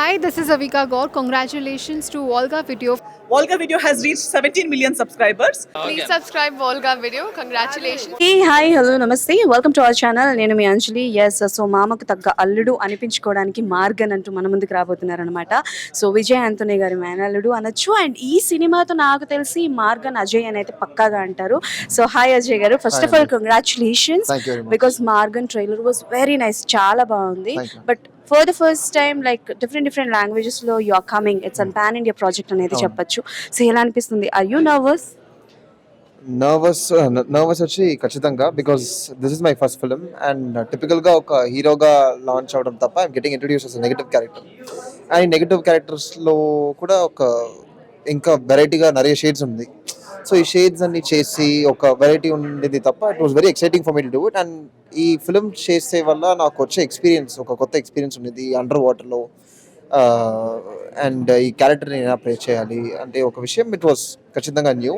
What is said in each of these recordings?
Hi, this is Avika Gaur. Congratulations to Volga Video. Volga Video has reached 17 million subscribers. Please subscribe Volga Video. Congratulations. Hey hi hello namaste welcome to our channel నేను మీ అంజలి yes so మామకు తగ్గ అల్లుడు అనిపించుకోవడానికి Morgan అంటూ మన ముందుకు రాబోతున్నారనమాట so Vijay Antony గారి మేనల్లుడు అనొచ్చు అండ్ ఈ సినిమాతో నాకు తెలిసి మార్గన్ అజయ్ అని అయితే పక్కాగా అంటారు so hi Ajay garu first of all congratulations Thank you very much. Because Maargan trailer was very nice చాలా బాగుంది Thank you. But For the first time like different different languages లో you are coming it's an pan India project అనేది అవును. చెప్పొచ్చు so ఎలా అనిపిస్తుంది are you nervous nervous nervous వచ్చి ఖచ్చితంగా because this is my first film and టిపికల్గా ఒక హీరోగా లాంచ్ అవడం తప్ప I'm getting introduce as negative character and negative క్యారెక్టర్స్లో కూడా ఒక ఇంకా వెరైటీగా நிறைய షేడ్స్ ఉంది సో ఈ షేడ్స్ అన్ని చేసి ఒక వెరైటీ ఉండేది తప్ప it was very exciting for me to do it and ఈ ఫిలిం చేసే వల్ల నాకు వచ్చే ఎక్స్పీరియన్స్ ఒక కొత్త ఎక్స్పీరియన్స్ ఉండేది అండర్ వాటర్లో అండ్ ఈ క్యారెక్టర్ని ఎలా ప్లే చేయాలి అంటే ఒక విషయం ఇట్ వాస్ ఖచ్చితంగా న్యూ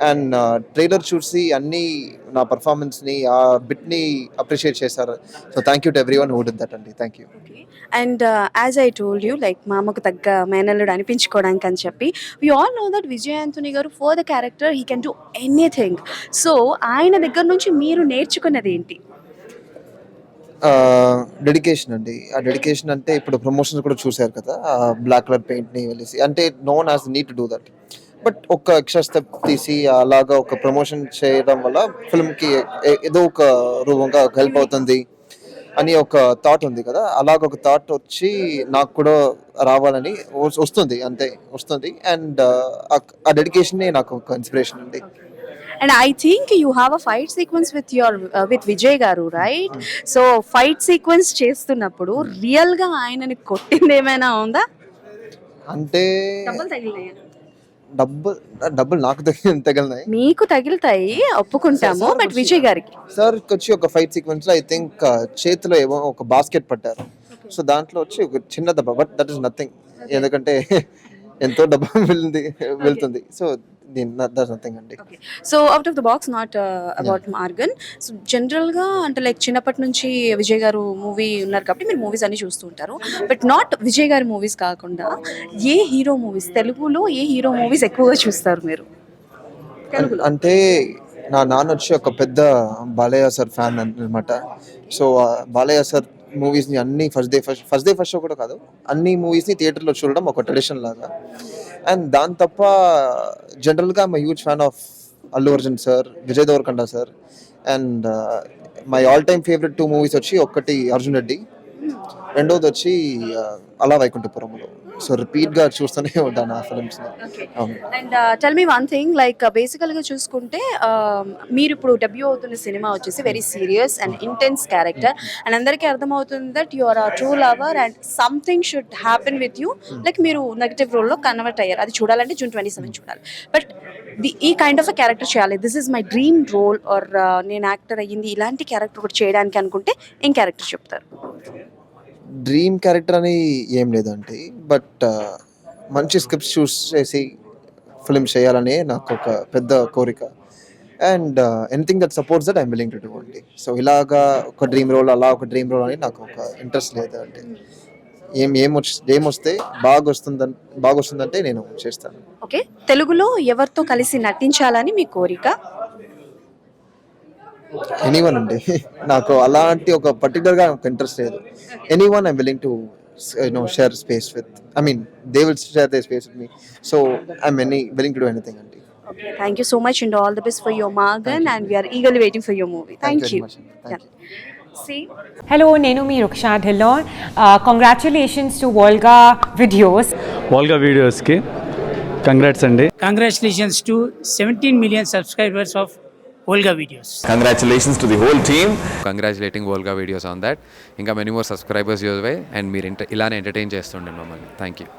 అండ్ ట్రైలర్ చూసి అన్ని నా పర్ఫార్మెన్స్ని ఆ బిట్ని అప్రిషియేట్ చేశారు. So thank you to everyone who'd that అండి. Thank you and as I told you like మా అమ్మకు తగ్గ మేనల్లుడు అనిపించుకోవడానికి అని చెప్పి we all know that Vijay garu for the character he can do anything so ఆయన దగ్గర నుంచి మీరు నేర్చుకున్నది ఏంటి? డెడికేషన్ అండి. ఆ డెడికేషన్ అంటే ఇప్పుడు ప్రమోషన్స్ కూడా చూశారు కదా బ్లాక్ కలర్ పెయింట్ని వెళ్ళేసి. అంటే none as need to do that but ఒక ఎక్స్ట్రా స్టెప్ తీసి అలాగా ఒక ప్రమోషన్ చేయడం వల్ల ఫిల్మ్కి ఏదో ఒక రూపంగా హెల్ప్ అవుతుంది అని ఒక థాట్ ఉంది కదా. అలాగ ఒక థాట్ వచ్చి నాకు కూడా రావాలని వస్తుంది. అంతే వస్తుంది. అండ్ ఆ డెడికేషనే నాకు ఒక ఇన్స్పిరేషన్ అండి. And I think you have a fight sequence with your with Vijay garu right so fight sequence చేస్తున్నప్పుడు రియల్గా ఆయనని కొట్టింది ఏమైనా ఉందా? అంటే డబ్బులు డబ్బులు నాకు తగిలినాయి మీకు తగిలితాయి ఒప్పుకుంటాము బట్ విజయ్ గారికి. సార్ వచ్చి ఒక ఫైట్ సీక్వెన్స్లో ఐ థింక్ చేతిలో ఏమో ఒక బాస్కెట్ పట్టారు. సో దాంట్లో వచ్చి ఒక చిన్న దెబ్బ బట్ దట్ ఇస్ నథింగ్ ఎందుకంటే ఎంతో డబ్బా వెళ్తుంది వెళ్తుంది. సో నథింగ్ అండి. So out of the box not about Maargan so జనరల్గా అంటే లైక్ చిన్నప్పటి నుంచి విజయ్ గారు మూవీ ఉన్నారు కాబట్టి మీరు మూవీస్ అన్ని చూస్తూ ఉంటారు. బట్ నాట్ విజయ్ గారి మూవీస్ కాకుండా ఏ హీరో మూవీస్ తెలుగులో ఏ హీరో మూవీస్ ఎక్కువగా చూస్తారు మీరు? అంటే నా నాన్న వచ్చి ఒక పెద్ద బాలయ్య సార్ ఫ్యాన్ అనమాట సో బాలయ్య సార్ మూవీస్ని అన్ని first day first first day first show కూడా కాదు. అన్ని మూవీస్ని థియేటర్లో చూడడం ఒక ట్రెడిషన్ లాగా. అండ్ దాని తప్ప జనరల్గా I'm huge fan of Allu Arjun sir Vijay Deverakonda sir and my all time favourite two movies వచ్చి ఒక్కటి అర్జున్ రెడ్డి. రెండోది వచ్చి ఆ, అలా వైకుంఠపురంలో సో రిపీట్గా చూస్తూనే ఉంటాను ఆ ఫిలిమ్స్ని అవును. And tell me one thing like బేసికల్గా చూసుకుంటే uh, మీరు ఇప్పుడు డెబ్యూ అవుతున్న సినిమా వచ్చేసి very serious and intense character and అందరికీ అర్థమవుతుంది that you are a true lover and something should happen with you like మీరు నెగటివ్ రోల్లో కన్వర్ట్ అయ్యారు. అది చూడాలంటే జూన్ ట్వంటీ సెవెన్ చూడాలి బట్ ఈ కైండ్ ఆఫ్ అ క్యారెక్టర్ చేయాలి. This is my dream role or నేను యాక్టర్ అయ్యింది. ఇలాంటి క్యారెక్టర్ కూడా చేయడానికి అనుకుంటే ఏం క్యారెక్టర్ చెప్తారు? డ్రీమ్ క్యారెక్టర్ అని ఏం లేదండి. బట్ మంచి స్క్రిప్ట్స్ చూస్ చేసి ఫిల్మ్ చేయాలని నాకు ఒక పెద్ద కోరిక. And anything that supports that I'm willing to do అండి. సో ఇలాగా ఒక డ్రీమ్ రోల్ అలా ఒక డ్రీమ్ రోల్ అని నాకు ఒక ఇంట్రెస్ట్ లేదు అంటే ఏం ఏం వచ్చి ఏం వస్తే బాగా వస్తుందని బాగా వస్తుందంటే నేను చేస్తాను. ఓకే. తెలుగులో ఎవరితో కలిసి నటించాలని మీ కోరిక? ఎనీవన్ అండి నాకు అలాంటి ఒక పర్టికులర్గా ఒక ఇంట్రెస్ట్ లేదు anyone I'm willing to no share space with I mean they will share they space with me so I'm any willing to do anything అండి thank you so much and all the best for your Margan and we are eagerly waiting for your movie. Thank, very you. much. Thank you. Hello, నేను మీ Ruksha Dhillon congratulations to Volga videos Volga వీడియోస్కి congrats అండి congratulations to 17 million subscribers of Olga videos. Congratulations to the whole team. Congratulating Volga videos on that ఇంకా many more subscribers use why and మీరు ఇంట ఇలానే entertain చేస్తుండే మమ్మల్ని thank you